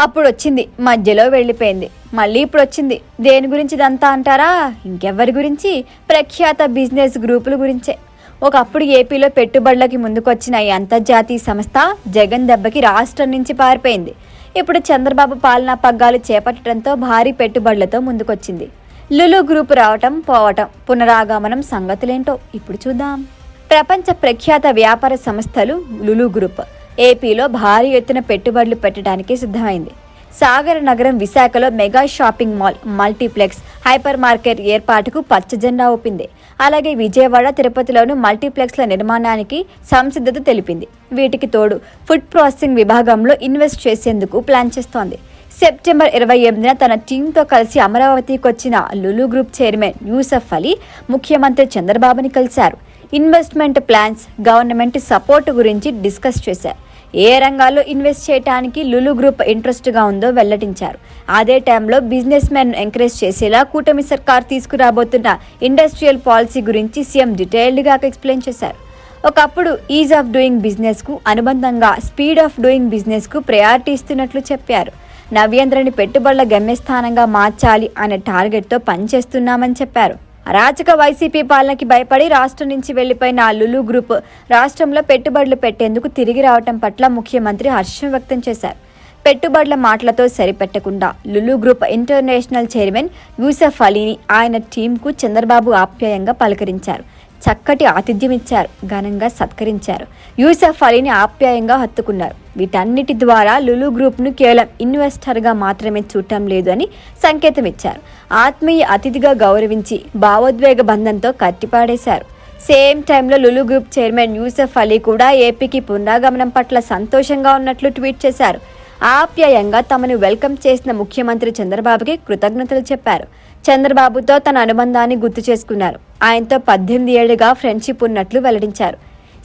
అప్పుడు వచ్చింది మధ్యలో వెళ్ళిపోయింది. మళ్ళీ ఇప్పుడు వచ్చింది దేని గురించి ఇదంతా అంటారా? ఇంకెవ్వరి గురించి? ప్రఖ్యాత బిజినెస్ గ్రూపుల గురించే. ఒకప్పుడు ఏపీలో పెట్టుబడులకి ముందుకొచ్చిన ఈ అంతర్జాతీయ సంస్థ జగన్ దెబ్బకి రాష్ట్రం నుంచి పారిపోయింది. ఇప్పుడు చంద్రబాబు పాలనా పగ్గాలు చేపట్టడంతో భారీ పెట్టుబడులతో ముందుకొచ్చింది. లులు గ్రూప్ రావటం పోవటం పునరాగమనం సంగతులేంటో ఇప్పుడు చూద్దాం. ప్రపంచ ప్రఖ్యాత వ్యాపార సంస్థలు లులు గ్రూప్. ఏపీలో భారీ ఎత్తున పెట్టుబడులు పెట్టడానికి సిద్ధమైంది. సాగర నగరం విశాఖలో mega shopping mall multiplex hyper market ఏర్పాటుకు పచ్చజెండా ఊపింది. అలాగే విజయవాడ తిరుపతిలోను మల్టీప్లెక్స్ల నిర్మాణానికి సంసిద్ధత తెలిపింది. వీటికి తోడు ఫుడ్ ప్రాసెసింగ్ విభాగంలో ఇన్వెస్ట్ చేసేందుకు ప్లాన్ చేస్తోంది. సెప్టెంబర్ ఇరవై ఎనిమిదిన తన టీంతో కలిసి అమరావతికి వచ్చిన లులు గ్రూప్ చైర్మన్ యూసఫ్ అలీ ముఖ్యమంత్రి చంద్రబాబుని కలిశారు. ఇన్వెస్ట్మెంట్ ప్లాన్స్ గవర్నమెంట్ సపోర్ట్ గురించి డిస్కస్ చేశారు. ఏ రంగాల్లో ఇన్వెస్ట్ చేయడానికి లులు గ్రూప్ ఇంట్రెస్ట్గా ఉందో వెల్లడించారు. అదే టైంలో బిజినెస్ మెన్ ఎంకరేజ్ చేసేలా కూటమి సర్కార్ తీసుకురాబోతున్న ఇండస్ట్రియల్ పాలసీ గురించి సీఎం డీటెయిల్డ్గా ఎక్స్ప్లెయిన్ చేశారు. ఒకప్పుడు ఈజ్ ఆఫ్ డూయింగ్ బిజినెస్కు అనుబంధంగా స్పీడ్ ఆఫ్ డూయింగ్ బిజినెస్కు ప్రయారిటీ ఇస్తున్నట్లు చెప్పారు. నవ్యేంద్రని పెట్టుబడుల గమ్యస్థానంగా మార్చాలి అనే టార్గెట్తో పనిచేస్తున్నామని చెప్పారు. అరాచక వైసీపీ పాలనకి భయపడి రాష్ట్రం నుంచి వెళ్ళిపోయిన ఆ లులు గ్రూప్ రాష్ట్రంలో పెట్టుబడులు పెట్టేందుకు తిరిగి రావటం పట్ల ముఖ్యమంత్రి హర్షం వ్యక్తం చేశారు. పెట్టుబడుల మాటలతో సరిపెట్టకుండా Lulu group international chairman Yusuf అలీని ఆయన టీంకు చంద్రబాబు ఆప్యాయంగా పలకరించారు. చక్కటి ఆతిథ్యం ఇచ్చారు ఘనంగా సత్కరించారు. యూసఫ్ అలీని ఆప్యాయంగా హత్తుకున్నారు. వీటన్నిటి ద్వారా లులు గ్రూప్ను కేవలం ఇన్వెస్టర్గా మాత్రమే చూడటం లేదు అని సంకేతం ఇచ్చారు ఆత్మీయ అతిథిగా గౌరవించి భావోద్వేగ బంధంతో కట్టిపాడేశారు. సేమ్ టైంలో లులు గ్రూప్ చైర్మన్ యూసఫ్ అలీ కూడా ఏపీకి పునరాగమనం పట్ల సంతోషంగా ఉన్నట్లు ట్వీట్ చేశారు. ఆప్యాయంగా తమను వెల్కమ్ చేసిన ముఖ్యమంత్రి చంద్రబాబుకి కృతజ్ఞతలు చెప్పారు. చంద్రబాబుతో తన అనుబంధాన్ని గుర్తు చేసుకున్నారు. ఆయనతో పద్దెనిమిది ఏళ్ళుగా ఫ్రెండ్షిప్ ఉన్నట్లు వెల్లడించారు.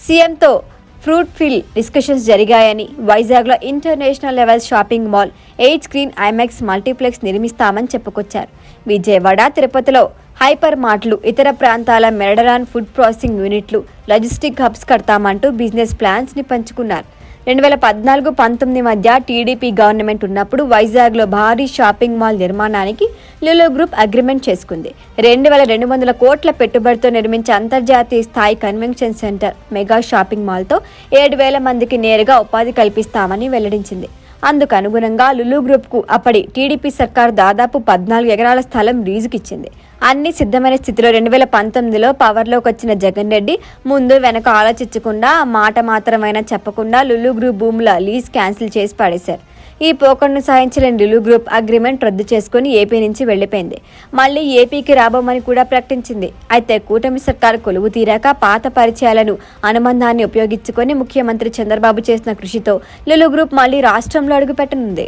సీఎంతో ఫ్రూట్ ఫిల్ డిస్కషన్స్ జరిగాయని వైజాగ్లో international level shopping mall eight screen IMAX multiplex నిర్మిస్తామని చెప్పుకొచ్చారు. విజయవాడ తిరుపతిలో హైపర్ మార్ట్లు ఇతర ప్రాంతాల మెరడరాన్ ఫుడ్ ప్రాసెసింగ్ యూనిట్లు లాజిస్టిక్ హబ్స్ కడతామంటూ బిజినెస్ ప్లాన్స్ని పంచుకున్నారు. రెండు వేల పద్నాలుగు పంతొమ్మిది మధ్య టీడీపీ గవర్నమెంట్ ఉన్నప్పుడు వైజాగ్లో భారీ షాపింగ్ మాల్ నిర్మాణానికి లులో గ్రూప్ అగ్రిమెంట్ చేసుకుంది. రెండు వేల రెండు వందల కోట్ల పెట్టుబడితో నిర్మించే అంతర్జాతీయ స్థాయి కన్వెన్షన్ సెంటర్ మెగా షాపింగ్ మాల్తో ఏడు వేల మందికి నేరుగా ఉపాధి కల్పిస్తామని వెల్లడించింది. అందుకు అనుగుణంగా లులు గ్రూప్కు అప్పటి టీడీపీ సర్కార్ దాదాపు పద్నాలుగు ఎకరాల స్థలం లీజుకిచ్చింది. అన్ని సిద్ధమైన స్థితిలో రెండు వేల పంతొమ్మిదిలో పవర్లోకి వచ్చిన జగన్ రెడ్డి ముందు వెనక ఆలోచించకుండా మాట మాత్రమైనా చెప్పకుండా లులు గ్రూప్ భూముల లీజ్ క్యాన్సిల్ చేసి పడేశారు. ఈ పోకడను సాధించలేని లులు గ్రూప్ అగ్రిమెంట్ రద్దు చేసుకుని ఏపీ నుంచి వెళ్ళిపోయింది మళ్ళీ ఏపీకి రాబోమని కూడా ప్రకటించింది. అయితే కూటమి సర్కారు కొలువు తీరాక పాత పరిచయాలను అనుబంధాన్ని ఉపయోగించుకొని ముఖ్యమంత్రి చంద్రబాబు చేసిన కృషితో లులు గ్రూప్ మళ్ళీ రాష్ట్రంలో అడుగుపెట్టనుంది.